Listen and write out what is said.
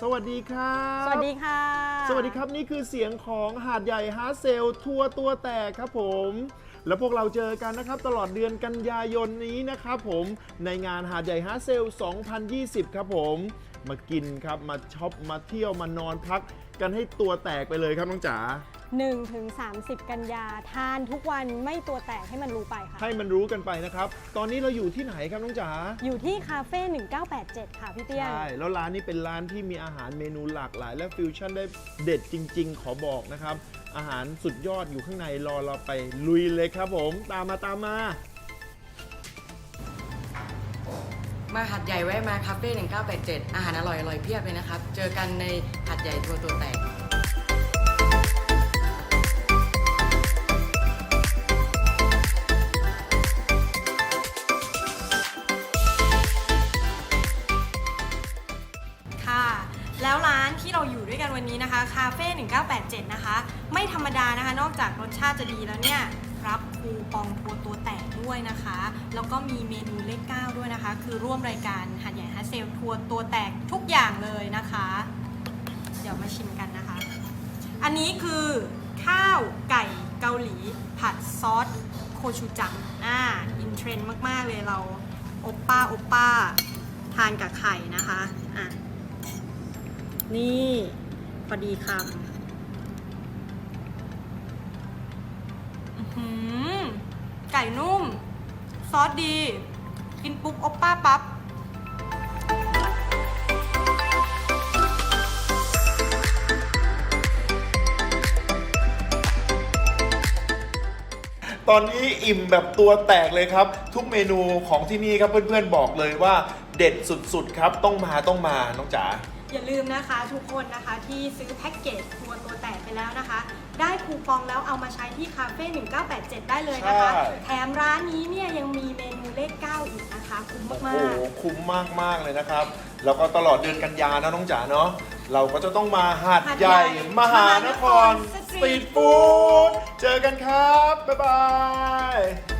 สวัสดีครับ สวัสดีค่ะ สวัสดีครับนี่คือเสียงของหาดใหญ่ฮาร์ดเซลทัวร์ตัวแตกครับผม แล้วพวกเราเจอกันนะครับ ตลอดเดือนกันยายนนี้นะครับผมในงานหาดใหญ่ฮาร์ดเซล 2020 ครับผม มากินครับมาช็อปมาเที่ยวมานอนพัก กันให้ตัวแตกไปเลยครับน้องจ๋า 1ถึง30 กันยาทานทุกวันไม่ตัวแตกให้มันรู้ไปค่ะ ให้มันรู้กันไปนะครับ ตอนนี้เราอยู่ที่ไหนครับน้องจ๋าอยู่ที่คาเฟ่1987 ค่ะพี่เตี้ยนใช่แล้วร้านนี้เป็นร้านที่มีอาหารเมนูหลากหลาย และฟิวชั่นได้เด็ดจริง ๆ ขอบอกนะครับ อาหารสุดยอดอยู่ข้างในรอเราไปลุยเลยครับผม ตามมาตามมา มาหัดใหญ่แวะมาคาเฟ่1987 อาหารอร่อยอร่อยเพียบเลยนะครับ เจอกันในหัดใหญ่ตัวตัวแตก ด้วยกันวันนี้นะคะคาเฟ่1987 นะคะ ไม่ธรรมดานะคะ นอกจากรสชาติจะดีแล้วเนี่ยรับคูปองทัวตัวแตกด้วยนะคะ แล้วก็มีเมนูเลข9ด้วยนะคะ คือร่วมรายการหัดใหญ่ฮัสเซลทัวร์ตัวแตกทุกอย่างเลยนะคะ เดี๋ยวมาชิมกันนะคะ อันนี้คือข้าวไก่เกาหลีผัดซอสโคชูจังอ่าอินเทรนด์มาก ๆ เลยเราโอปป้าโอปป้า ทานกับไข่นะคะอะ นี่พอดีคำหือไก่นุ่ม ซอสดี กินปุ๊บโอปป้าปั๊บตอนนี้อิ่มแบบตัวแตกเลยครับ ทุกเมนูของที่นี่ครับเพื่อนๆบอกเลยว่าเด็ดสุดๆครับ ต้องมาต้องมาน้องจ๋า อย่าลืมนะคะทุกคนนะคะที่ซื้อแพ็กเกจทัวร์ตัวแตกไปแล้วนะคะ ได้คูปองแล้วเอามาใช้ที่คาเฟ่1987 ได้เลยนะคะ ใช่ แถมร้านนี้เนี่ยยังมีเมนูเลข 9 อีกนะคะ คุ้มโอ้มาโหกคุ้มมาก ๆ เลยนะครับ แล้วก็ตลอดเดือนกันยานะน้องจ๋าเนาะเราก็จะต้องมาหาดใหญ่มหานครสตรีทฟู้ดเจอกันครับ บ๊ายบาย